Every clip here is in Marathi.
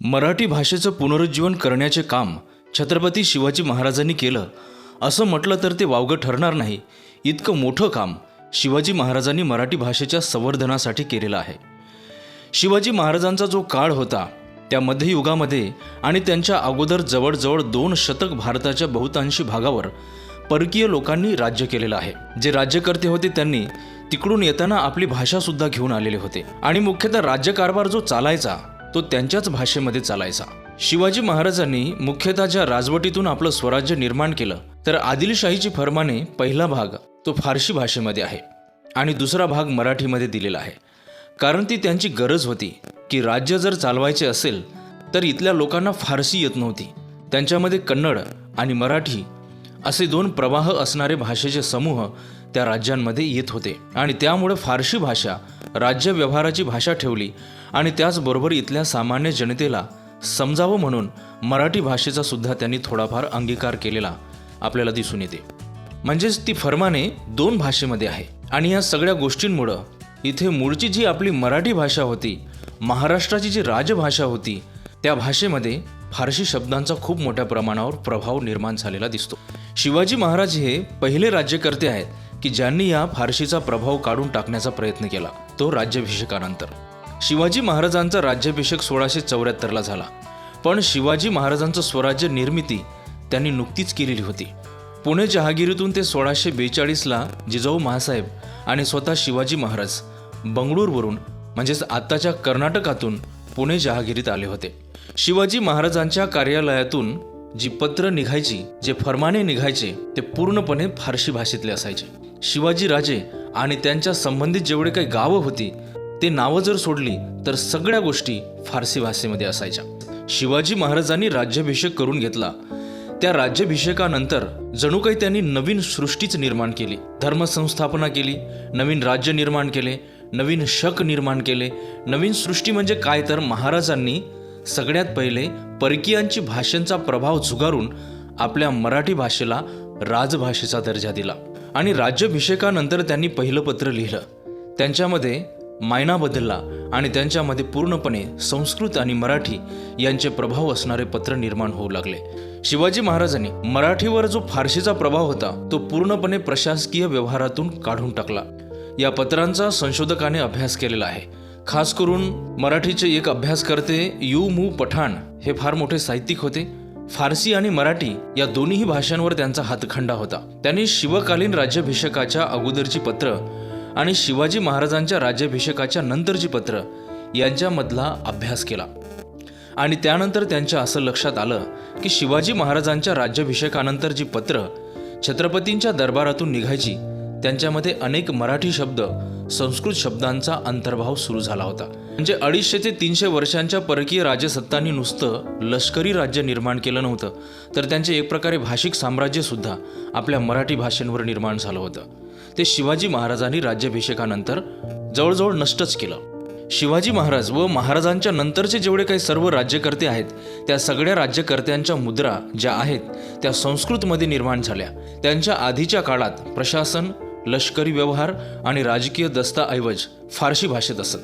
मराठी भाषेचं पुनरुज्जीवन करण्याचे काम छत्रपती शिवाजी महाराजांनी केलं. असं म्हटलं तर ते वावगं ठरणार नाही. इतकं मोठं काम शिवाजी महाराजांनी मराठी भाषेच्या संवर्धनासाठी केलेलं आहे. शिवाजी महाराजांचा जो काळ होता त्या मध्ययुगामध्ये आणि त्यांच्या अगोदर जवळजवळ दोन शतक भारताच्या बहुतांशी भागावर परकीय लोकांनी राज्य केलेलं आहे. जे राज्यकर्ते होते त्यांनी तिकडून येताना आपली भाषासुद्धा घेऊन आलेले होते. आणि मुख्यतः राज्यकारभार जो चालायचा तो त्यांच्याच भाषेमध्ये चालायचा. शिवाजी महाराजांनी मुख्यतः ज्या राजवटीतून आपलं स्वराज्य निर्माण केलं तर आदिलशाहीची फरमाने पहिला भाग तो फारशी भाषेमध्ये आहे आणि दुसरा भाग मराठीमध्ये दिलेला आहे. कारण ती त्यांची गरज होती की राज्य जर चालवायचे असेल तर इथल्या लोकांना फारसी येत नव्हती. त्यांच्यामध्ये कन्नड आणि मराठी असे दोन प्रवाह असणारे भाषेचे समूह त्या राज्यांमध्ये येत होते आणि त्यामुळे फारशी भाषा राज्य व्यवहाराची भाषा ठेवली आणि त्याचबरोबर इथल्या सामान्य जनतेला समजावं म्हणून मराठी भाषेचा सुद्धा त्यांनी थोडाफार अंगीकार केलेला आपल्याला दिसून येते. म्हणजेच ती फरमाने दोन भाषेमध्ये आहे. आणि या सगळ्या गोष्टींमुळं इथे मूळची जी आपली मराठी भाषा होती महाराष्ट्राची जी राजभाषा होती त्या भाषेमध्ये फारशी शब्दांचा खूप मोठ्या प्रमाणावर प्रभाव निर्माण झालेला दिसतो. शिवाजी महाराज हे पहिले राज्यकर्ते आहेत की ज्यांनी या फारशीचा प्रभाव काढून टाकण्याचा प्रयत्न केला तो राज्याभिषेकानंतर. शिवाजी महाराजांचा राज्याभिषेक सोळाशे चौऱ्याहत्तरला झाला. पण शिवाजी महाराजांचं स्वराज्य निर्मिती त्यांनी नुकतीच केलेली होती. पुणे जहागिरीतून ते सोळाशे बेचाळीसला जिजाऊ महासाहेब आणि स्वतः शिवाजी महाराज बंगळूरवरून म्हणजेच आत्ताच्या कर्नाटकातून पुणे जहागिरीत आले होते. शिवाजी महाराजांच्या कार्यालयातून जी पत्र निघायची जे फरमाने निघायचे ते पूर्णपणे फारशी भाषेतले असायचे. शिवाजी राजे आणि त्यांच्या संबंधित जेवढे काही गावं होती ते नावं जर सोडली तर सगळ्या गोष्टी फारसी भाषेमध्ये असायच्या. शिवाजी महाराजांनी राज्याभिषेक करून घेतला. त्या राज्याभिषेकानंतर जणू काही त्यांनी नवीन सृष्टीच निर्माण केली. धर्मसंस्थापना केली नवीन राज्य निर्माण केले नवीन शक निर्माण केले. नवीन सृष्टी म्हणजे काय तर महाराजांनी सगळ्यात पहिले परकीयांची भाषांचा प्रभाव झुगारून आपल्या मराठी भाषेला राजभाषेचा दर्जा दिला. आणि राज्याभिषेकानंतर त्यांनी पहिलं पत्र लिहिलं. त्यांच्यामध्ये मायना बदलला आणि त्यांच्यामध्ये पूर्णपणे संस्कृत आणि मराठी यांचे प्रभाव असणारे पत्र निर्माण होऊ लागले. शिवाजी महाराजांनी मराठीवर जो फारशीचा प्रभाव होता तो पूर्णपणे प्रशासकीय व्यवहारातून काढून टाकला. या पत्रांचा संशोधकाने अभ्यास केलेला आहे. खास करून मराठीचे एक अभ्यासकर्ते यू मू पठाण हे फार मोठे साहित्यिक होते. फारसी आणि मराठी या दोन्ही भाषांवर त्यांचा हातखंडा होता. त्यांनी शिवकालीन राज्याभिषेकाच्या अगोदरची पत्र आणि शिवाजी महाराजांच्या राज्याभिषेकाच्या नंतरची पत्र यांच्यामधला अभ्यास केला. आणि त्यानंतर त्यांच्या असं लक्षात आलं की शिवाजी महाराजांच्या राज्याभिषेकानंतर जी पत्र छत्रपतींच्या दरबारातून निघायची त्यांच्यामध्ये अनेक मराठी शब्द संस्कृत शब्दांचा अंतर्भाव सुरू झाला होता. म्हणजे अडीचशे ते तीनशे वर्षांच्या परकीय राजसत्तांनी नुसतं लष्करी राज्य निर्माण केलं नव्हतं तर त्यांचे एक प्रकारे भाषिक साम्राज्य सुद्धा आपल्या मराठी भाषेंवर निर्माण झालं होतं. ते शिवाजी महाराजांनी राज्याभिषेकानंतर जवळजवळ नष्टच केलं. शिवाजी महाराज व महाराजांच्या नंतरचे जेवढे काही सर्व राज्यकर्ते आहेत त्या सगळ्या राज्यकर्त्यांच्या मुद्रा ज्या आहेत त्या संस्कृतमध्ये निर्माण झाल्या. त्यांच्या आधीच्या काळात प्रशासन लष्करी व्यवहार आणि राजकीय दस्ताऐवज फारशी भाषेत असत.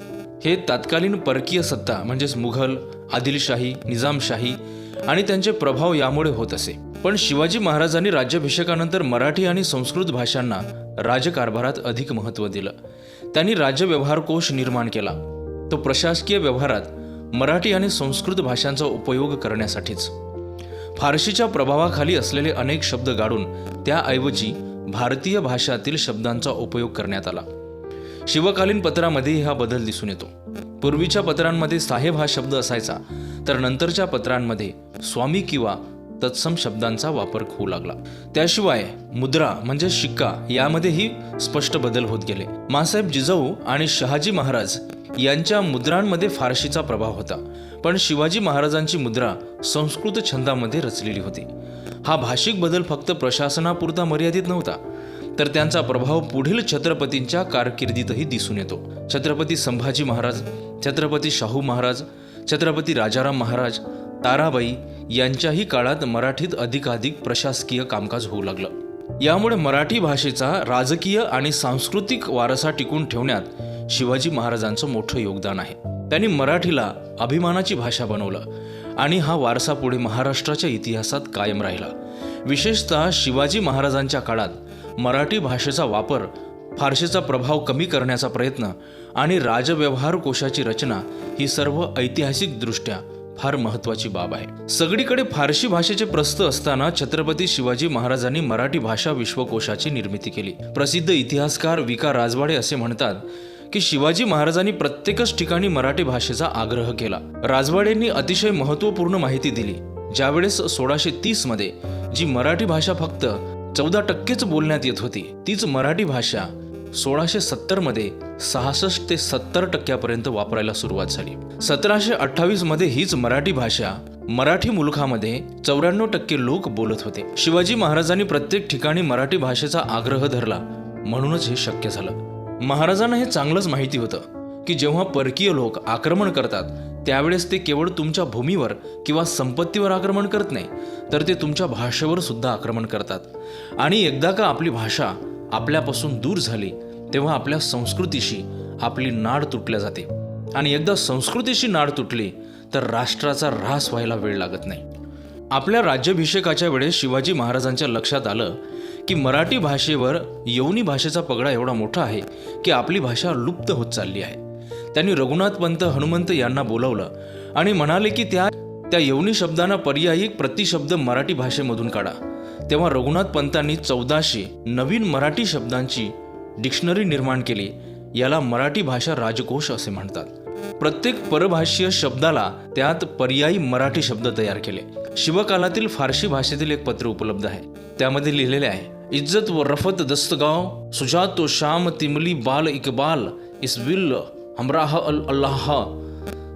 हे तत्कालीन परकीय सत्ता म्हणजेच मुघल आदिलशाही निजामशाही आणि त्यांचे प्रभाव यामुळे होत असे. पण शिवाजी महाराजांनी राज्याभिषेकानंतर मराठी आणि संस्कृत भाषांना राजकारभारात अधिक महत्त्व दिलं. त्यांनी राज्य व्यवहार कोश निर्माण केला. तो प्रशासकीय व्यवहारात मराठी आणि संस्कृत भाषांचा उपयोग करण्यासाठीच. फारशीच्या प्रभावाखाली असलेले अनेक शब्द गाडून त्याऐवजी भारतीय भाषातील शब्दांचा उपयोग करण्यात आला. शिवकालीन पत्रामध्ये हा बदल दिसून येतो. पूर्वीच्या पत्रांमध्ये साहेब हा शब्द असायचा तर नंतरच्या पत्रांमध्ये स्वामी किंवा तत्सम शब्दांचा वापर होऊ लागला. त्याशिवाय मुद्रा म्हणजे शिक्का यामध्येही स्पष्ट बदल होत गेले. मासाहेब जिजाऊ आणि शहाजी महाराज यांच्या मुद्रांमध्ये फारशीचा प्रभाव होता. पण शिवाजी महाराजांची मुद्रा संस्कृत छंदामध्ये रचलेली होती. हा भाषिक बदल फक्त प्रशासनापुरता मर्यादित नव्हता तर त्यांचा प्रभाव पुढील छत्रपतींच्या कारकिर्दीतही दिसून येतो. छत्रपती संभाजी महाराज छत्रपती शाहू महाराज छत्रपती राजाराम महाराज ताराबाई यांच्याही काळात मराठीत अधिकाधिक प्रशासकीय कामकाज होऊ लागलं. यामुळे मराठी भाषेचा राजकीय आणि सांस्कृतिक वारसा टिकून ठेवण्यात शिवाजी महाराजांचं मोठं योगदान आहे. त्यांनी मराठीला अभिमानाची भाषा बनवलं आणि हा वारसा पुढे महाराष्ट्राच्या इतिहासात कायम राहिला. विशेषतः शिवाजी महाराजांच्या काळात मराठी भाषेचा वापर फारशीचा प्रभाव कमी करण्याचा प्रयत्न आणि राजव्यवहार कोशाची रचना ही सर्व ऐतिहासिकदृष्ट्या फार महत्वाची बाब आहे. सगळीकडे फारशी भाषेचे प्रस्त असताना छत्रपती शिवाजी महाराजांनी मराठी भाषा विश्वकोशाची निर्मिती केली. प्रसिद्ध इतिहासकार विका राजवाडे असे म्हणतात की शिवाजी महाराजांनी प्रत्येकच ठिकाणी मराठी भाषेचा आग्रह केला. राजवाडेंनी अतिशय महत्त्वपूर्ण माहिती दिली. ज्यावेळेस सोळाशे तीसमध्ये जी मराठी भाषा फक्त चौदा टक्केच बोलण्यात येत होती तीच मराठी भाषा सोळाशे सत्तरमध्ये सहासष्ट ते सत्तर टक्क्यापर्यंत वापरायला सुरुवात झाली. सतराशे अठ्ठावीसमध्ये हीच मराठी भाषा मराठी मुलखामध्ये चौऱ्याण्णव टक्के लोक बोलत होते. शिवाजी महाराजांनी प्रत्येक ठिकाणी मराठी भाषेचा आग्रह धरला. म्हणूनच हे शक्य झालं. महाराजांना हे चांगलंच माहिती होतं की जेव्हा परकीय लोक आक्रमण करतात त्यावेळेस ते केवळ तुमच्या भूमीवर किंवा संपत्तीवर आक्रमण करत नाही तर ते तुमच्या भाषेवर सुद्धा आक्रमण करतात. आणि एकदा का आपली भाषा आपल्यापासून दूर झाली तेव्हा आपल्या संस्कृतीशी आपली नाड तुटल्या जाते. आणि एकदा संस्कृतीशी नाड तुटली तर राष्ट्राचा ऱ्हास व्हायला वेळ लागत नाही. आपल्या राज्याभिषेकाच्या वेळेस शिवाजी महाराजांच्या लक्षात आलं की मराठी भाषेवर यवनी भाषेचा पगडा एवढा मोठा आहे की आपली भाषा लुप्त होत चालली आहे. त्यांनी रघुनाथ पंत हनुमंत यांना बोलावलं आणि म्हणाले की त्या त्या यवनी शब्दांना पर्यायी प्रतिशब्द मराठी भाषेमधून काढा. तेव्हा रघुनाथ पंतांनी चौदाशे नवीन मराठी शब्दांची डिक्शनरी निर्माण केली. याला मराठी भाषा राजकोश असे म्हणतात. प्रत्येक परभाषीय शब्दाला त्यात पर्यायी मराठी शब्द तयार केले. शिवकालातील फारशी भाषेतील एक पत्र उपलब्ध आहे. त्यामध्ये लिहिलेले आहे इज्जत व रफत दस्तगाव सुजातो श्याम शाम तिमली बाल इकबाल इसविल हमराह अल अल्लाह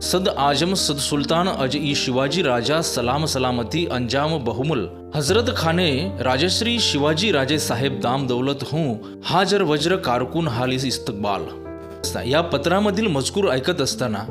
सद आजम सद सुलतान अज ई शिवाजी राजा सलाम सलामती अंजाम बहुमुल। हजरत खाने राजश्री शिवाजी राजे साहेब दाम दौलत हूँ हाजर वज्र कारकून हालिस इस्तकबाल। या पत्रामधील मजकूर ऐकत असताना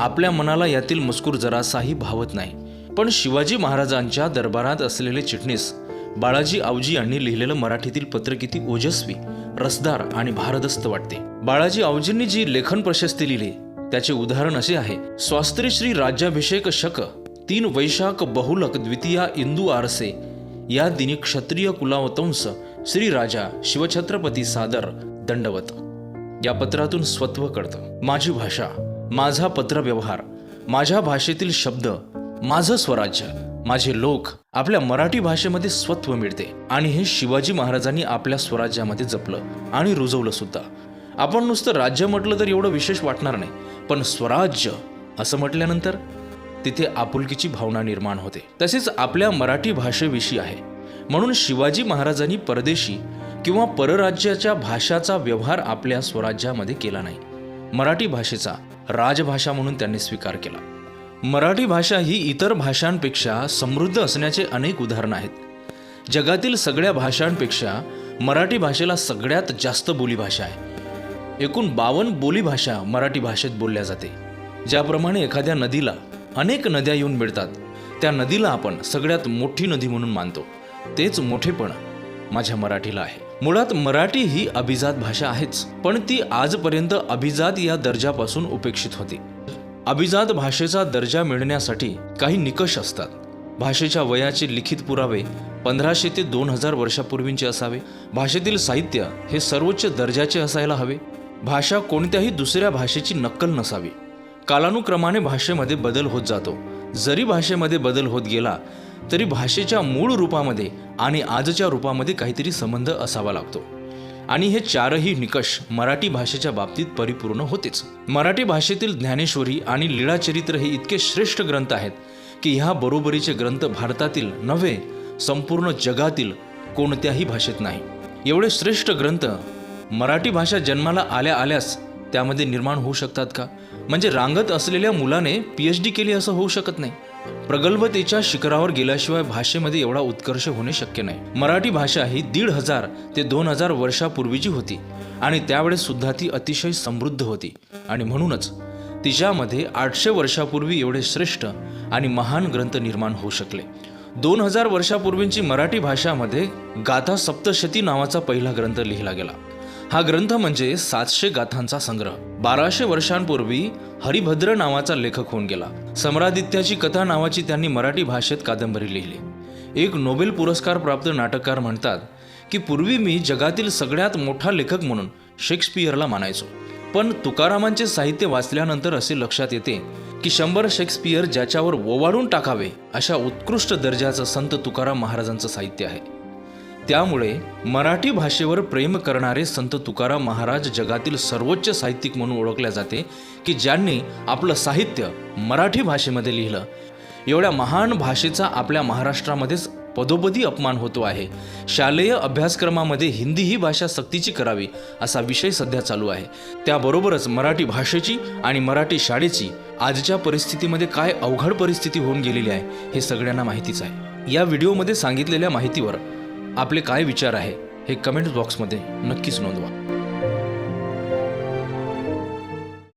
आपल्या मनाला यातील मजकूर जरासाही भावत नाही. पण शिवाजी महाराजांच्या दरबारात असलेले चिटणीस बाळाजी आवजी यांनी लिहिलेलं मराठीतील पत्र किती ओजस्वी रसदार आणि भारदस्त वाटते. बाळाजी आवजींनी जी लेखन प्रशस्ती लिहिली त्याचे उदाहरण असे आहे. स्वास्त्री श्री राज्याभिषेक शक तीन वैशाख बहुलक द्वितीया इंदू आरसे या दिनी क्षत्रिय कुलावतंस श्री राजा शिवछत्रपती सादर दंडवत. या पत्रातून स्वत्व कळतं. माझी भाषा माझा पत्रव्यवहार माझ्या भाषेतील शब्द माझं स्वराज्य माझे लोक आपल्या मराठी भाषेमध्ये स्वत्व मिळते. आणि हे शिवाजी महाराजांनी आपल्या स्वराज्यामध्ये जपलं आणि रुजवलं सुद्धा. आपण नुसतं राज्य म्हटलं तर एवढं विशेष वाटणार नाही. पण स्वराज्य असं म्हटल्यानंतर तिथे आपुलकीची भावना निर्माण होते. तसेच आपल्या मराठी भाषेविषयी आहे. म्हणून शिवाजी महाराजांनी परदेशी किंवा परराज्याच्या भाषाचा व्यवहार आपल्या स्वराज्यामध्ये केला नाही. मराठी भाषेचा राजभाषा म्हणून त्यांनी स्वीकार केला. मराठी भाषा ही इतर भाषांपेक्षा समृद्ध असण्याचे अनेक उदाहरणं आहेत. जगातील सगळ्या भाषांपेक्षा मराठी भाषेला सगळ्यात जास्त बोलीभाषा आहे. एकूण बावन्न बोलीभाषा मराठी भाषेत बोलल्या जाते. ज्याप्रमाणे एखाद्या नदीला अनेक नद्या येऊन मिळतात त्या नदीला आपण सगळ्यात मोठी नदी म्हणून मानतो. तेच मोठेपण माझ्या मराठीला आहे. मुळात मराठी ही अभिजात भाषा आहेच पण ती आजपर्यंत अभिजात या दर्जापासून उपेक्षित होती. अभिजात भाषेचा दर्जा मिळण्यासाठी काही निकष असतात. भाषेच्या वयाचे लिखित पुरावे पंधराशे ते दोन हजार वर्षापूर्वींचे असावे. भाषेतील साहित्य हे सर्वोच्च दर्जाचे असायला हवे. भाषा कोणत्याही दुसऱ्या भाषेची नक्कल नसावी. कालानुक्रमाने भाषेमध्ये बदल होत जातो. जरी भाषेमध्ये बदल होत गेला तरी भाषेच्या मूळ रूपामध्ये आणि आजच्या रूपामध्ये काहीतरी संबंध असावा लागतो. आणि हे चारही निकष मराठी भाषेच्या बाबतीत परिपूर्ण होतेच. मराठी भाषेतील ज्ञानेश्वरी आणि लीळाचरित्र हे इतके श्रेष्ठ ग्रंथ आहेत की ह्या बरोबरीचे ग्रंथ भारतातील नव्हे संपूर्ण जगातील कोणत्याही भाषेत नाही. एवढे श्रेष्ठ ग्रंथ मराठी भाषा जन्माला आल्या आल्यास त्यामध्ये निर्माण होऊ शकतात का? म्हणजे रांगत असलेल्या मुलाने पी एच डी केली असं होऊ शकत नाही. प्रगल्भतेच्या शिखरावर गेल्याशिवाय भाषेमध्ये एवढा उत्कर्ष होणे शक्य नाही. मराठी भाषा ही दीड हजार ते दोन हजार वर्षापूर्वीची होती आणि त्यावेळेस सुद्धा ती अतिशय समृद्ध होती. आणि म्हणूनच तिच्यामध्ये आठशे वर्षापूर्वी एवढे श्रेष्ठ आणि महान ग्रंथ निर्माण होऊ शकले. दोन हजार वर्षापूर्वींची मराठी भाषामध्ये गाथा सप्तशती नावाचा पहिला ग्रंथ लिहिला गेला. हा ग्रंथ म्हणजे सातशे गाथांचा संग्रह. बाराशे वर्षांपूर्वी हरिभद्र नावाचा लेखक होऊन गेला. सम्रादित्याची कथा नावाची त्यांनी मराठी भाषेत कादंबरी लिहिली. एक नोबेल पुरस्कार प्राप्त नाटककार म्हणतात की पूर्वी मी जगातील सगळ्यात मोठा लेखक म्हणून शेक्सपियरला मानायचो. पण तुकारामांचे साहित्य वाचल्यानंतर असे लक्षात येते की शंभर शेक्सपियर ज्याच्यावर ओवाळून टाकावे अशा उत्कृष्ट दर्जाचं संत तुकाराम महाराजांचं साहित्य आहे. त्यामुळे मराठी भाषेवर प्रेम करणारे संत तुकाराम महाराज जगातील सर्वोच्च साहित्यिक म्हणून ओळखल्या जाते की ज्यांनी आपलं साहित्य मराठी भाषेमध्ये लिहिलं. एवढ्या महान भाषेचा आपल्या महाराष्ट्रामध्येच पदोपदी अपमान होतो आहे. शालेय अभ्यासक्रमामध्ये हिंदी ही भाषा सक्तीची करावी असा विषय सध्या चालू आहे. त्याबरोबरच मराठी भाषेची आणि मराठी शाळेची आजच्या परिस्थितीमध्ये काय अवघड परिस्थिती होऊन गेलेली आहे हे सगळ्यांना माहितीच आहे. या व्हिडिओमध्ये सांगितलेल्या माहितीवर आपले काय विचार आहे हे कमेंट बॉक्समध्ये नक्कीच नोंदवा.